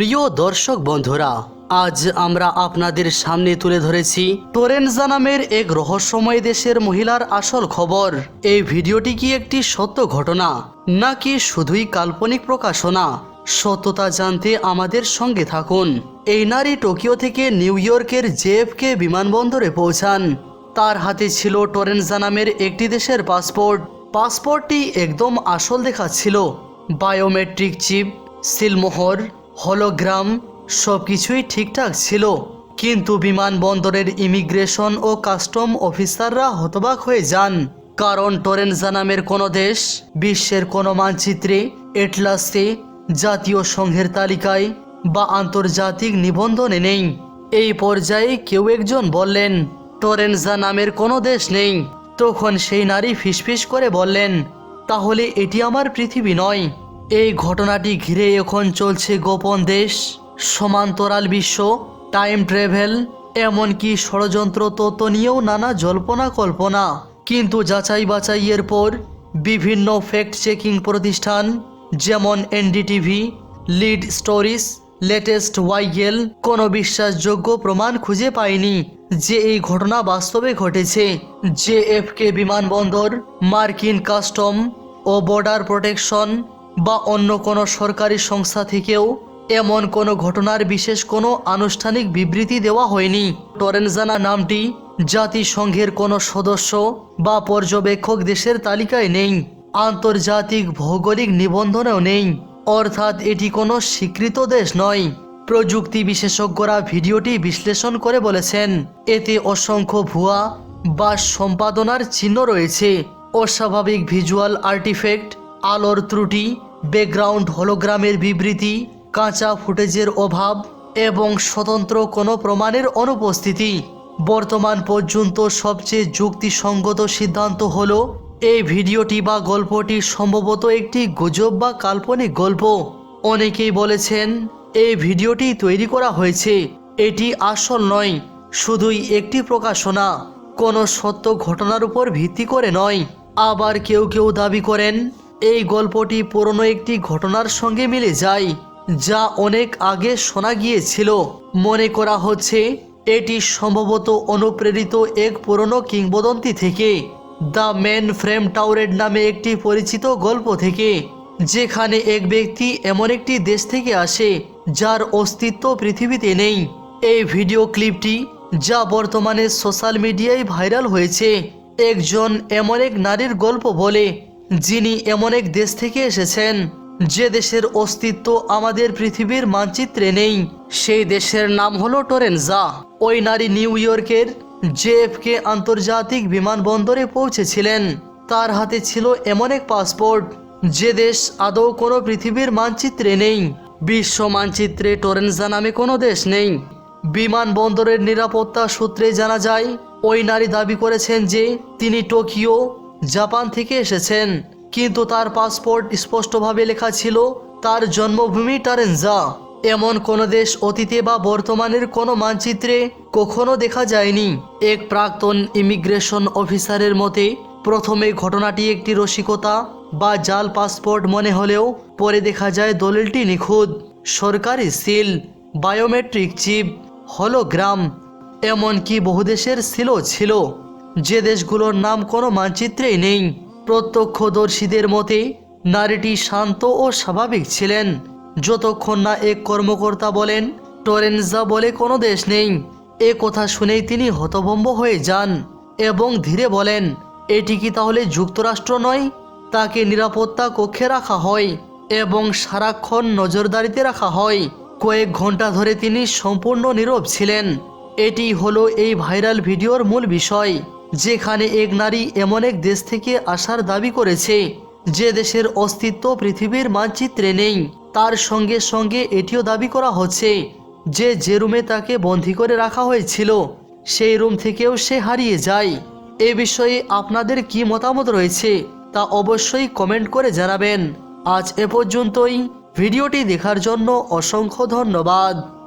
প্রিয় দর্শক বন্ধুরা, আজ আমরা আপনাদের সামনে তুলে ধরেছি টোরেনজা নামের এক রহস্যময় দেশের মহিলার আসল খবর। এই ভিডিওটি কি একটি সত্য ঘটনা, নাকি শুধুই কাল্পনিক প্রকাশনা সত্যতা জানতে আমাদের সঙ্গে থাকুন। এই নারী টোকিও থেকে নিউ ইয়র্কের জেএফকে বিমানবন্দরে পৌঁছান। তার হাতে ছিল টোরেনজা নামের একটি দেশের পাসপোর্ট। পাসপোর্টটি একদম আসল দেখাচ্ছিল। বায়োমেট্রিক চিপ, সিলমোহর হলোগ্রাম সব কিছুই ঠিকঠাক ছিল, কিন্তু বিমানবন্দরের ইমিগ্রেশন ও কাস্টম অফিসাররা হতবাক হয়ে যান। কারণ টোরেনজা নামের কোনো দেশ, বিশ্বের কোনো মানচিত্রে, এটলাসে, জাতীয় সংঘের তালিকায় বা আন্তর্জাতিক নিবন্ধনে নেই। এই পর্যায়ে কেউ একজন বললেন টোরেনজা নামের কোনো দেশ নেই। তখন সেই নারী ফিসফিস করে বললেন, তাহলে এটি আমার পৃথিবী নয়। এই ঘটনাটি ঘিরে এখন চলছে গোপন দেশ, সমান্তরাল বিশ্ব টাইম ট্রাভেল এমনকি ষড়যন্ত্র তত্ত্ব নিয়েও নানা জল্পনা কল্পনা। কিন্তু যাচাই বাছাইয়ের পর বিভিন্ন ফ্যাক্ট চেকিং প্রতিষ্ঠান, যেমন এনডিটিভি লিড স্টোরিজ লেটেস্ট ওয়াইগেল কোনো বিশ্বাসযোগ্য প্রমাণ খুঁজে পায়নি যে এই ঘটনা বাস্তবে ঘটেছে। জেএফকে বিমানবন্দর, মার্কিন কাস্টম ও বর্ডার প্রোটেকশন বা অন্য কোনো সরকারি সংস্থা থেকেও এমন কোনো ঘটনার বিশেষ কোনো আনুষ্ঠানিক বিবৃতি দেওয়া হয়নি। টরেনজানা নামটি জাতিসংঘের কোনো সদস্য বা পর্যবেক্ষক দেশের তালিকায় নেই। আন্তর্জাতিক ভৌগোলিক নিবন্ধনেও নেই। অর্থাৎ এটি কোনো স্বীকৃত দেশ নয়। প্রযুক্তি বিশেষজ্ঞরা ভিডিওটি বিশ্লেষণ করে বলেছেন, এতে অসংখ্য ভুয়া বা সম্পাদনার চিহ্ন রয়েছে। অস্বাভাবিক ভিজুয়াল আর্টিফেক্ট আলোর ত্রুটি ব্যাকগ্রাউন্ড হলোগ্রামের বিবৃতি, কাঁচা ফুটেজের অভাব এবং স্বতন্ত্র কোনো প্রমাণের অনুপস্থিতি। বর্তমান পর্যন্ত সবচেয়ে যুক্তিসঙ্গত সিদ্ধান্ত হল, এই ভিডিওটি বা গল্পটি সম্ভবত একটি গুজব বা কাল্পনিক গল্প। অনেকেই বলেছেন, এই ভিডিওটি তৈরি করা হয়েছে। এটি আসল নয়, শুধুই একটি প্রকাশনা। কোনো সত্য ঘটনার উপর ভিত্তি করে নয়। আবার কেউ কেউ দাবি করেন এই গল্পটি পুরনো একটি ঘটনার সঙ্গে মিলে যায়, যা অনেক আগে শোনা গিয়েছিল। মনে করা হচ্ছে, এটি সম্ভবত অনুপ্রেরিত এক পুরনো কিংবদন্তি থেকে, দ্য ম্যান ফ্রেম টাওয়ারের নামে একটি পরিচিত গল্প থেকে, যেখানে এক ব্যক্তি এমন একটি দেশ থেকে আসে, যার অস্তিত্ব পৃথিবীতে নেই। এই ভিডিও ক্লিপটি, যা বর্তমানে সোশ্যাল মিডিয়ায় ভাইরাল হয়েছে, একজন এমন এক নারীর গল্প বলে যিনি এমন এক দেশ থেকে এসেছেন, যে দেশের অস্তিত্ব আমাদের পৃথিবীর মানচিত্রে নেই। সেই দেশের নাম হলো টোরেনজা। ওই নারী নিউ ইয়র্কের জেএফকে আন্তর্জাতিক বিমানবন্দরে পৌঁছেছিলেন। তার হাতে ছিল এমন এক পাসপোর্ট, যে দেশ আদৌ কোনো পৃথিবীর মানচিত্রে নেই। বিশ্ব মানচিত্রে টোরেনজা নামে কোনো দেশ নেই। বিমানবন্দরের নিরাপত্তা সূত্রে জানা যায়, ওই নারী দাবি করেছেন যে তিনি টোকিও জাপান থেকে এসেছেন, কিন্তু তার পাসপোর্ট স্পষ্টভাবে লেখা ছিল, তার জন্মভূমি টারেনজা। এমন কোনো দেশ অতীতে বা বর্তমানের কোনো মানচিত্রে কখনো দেখা যায়নি। এক প্রাক্তন ইমিগ্রেশন অফিসারের মতে, প্রথমে ঘটনাটি একটি রসিকতা বা জাল পাসপোর্ট মনে হলেও পরে দেখা যায় দলিলটি নিখুঁত। সরকারি সিল, বায়োমেট্রিক চিপ, হলোগ্রাম, এমনকি বহুদেশের সিলও ছিল। যে দেশগুলোর নাম কোনো মানচিত্রেই নেই। প্রত্যক্ষদর্শীদের মতে, নারীটি শান্ত ও স্বাভাবিক ছিলেন। যতক্ষণ না এক কর্মকর্তা বলেন, টরেনজা বলে কোনো দেশ নেই। এ কথা শুনেই তিনি হতভম্ব হয়ে যান এবং ধীরে বলেন, এটি কি তাহলে যুক্তরাষ্ট্র নয়? তাকে নিরাপত্তা কক্ষে রাখা হয় এবং সারাক্ষণ নজরদারিতে রাখা হয়। কয়েক ঘণ্টা ধরে তিনি সম্পূর্ণ নীরব ছিলেন। এটি হলো এই ভাইরাল ভিডিওর মূল বিষয়। যেখানে এক নারী এমন এক দেশ থেকে আসার দাবি করেছে, যে দেশের অস্তিত্ব পৃথিবীর মানচিত্রে নেই। তার সঙ্গে সঙ্গে এটিও দাবি করা হচ্ছে, যে যে রুমে তাকে বন্দি করে রাখা হয়েছিল, সেই রুম থেকেও সে হারিয়ে যায়। এ বিষয়ে আপনাদের কি মতামত রয়েছে, তা অবশ্যই কমেন্ট করে জানাবেন। আজ এ পর্যন্তই। ভিডিওটি দেখার জন্য অসংখ্য ধন্যবাদ।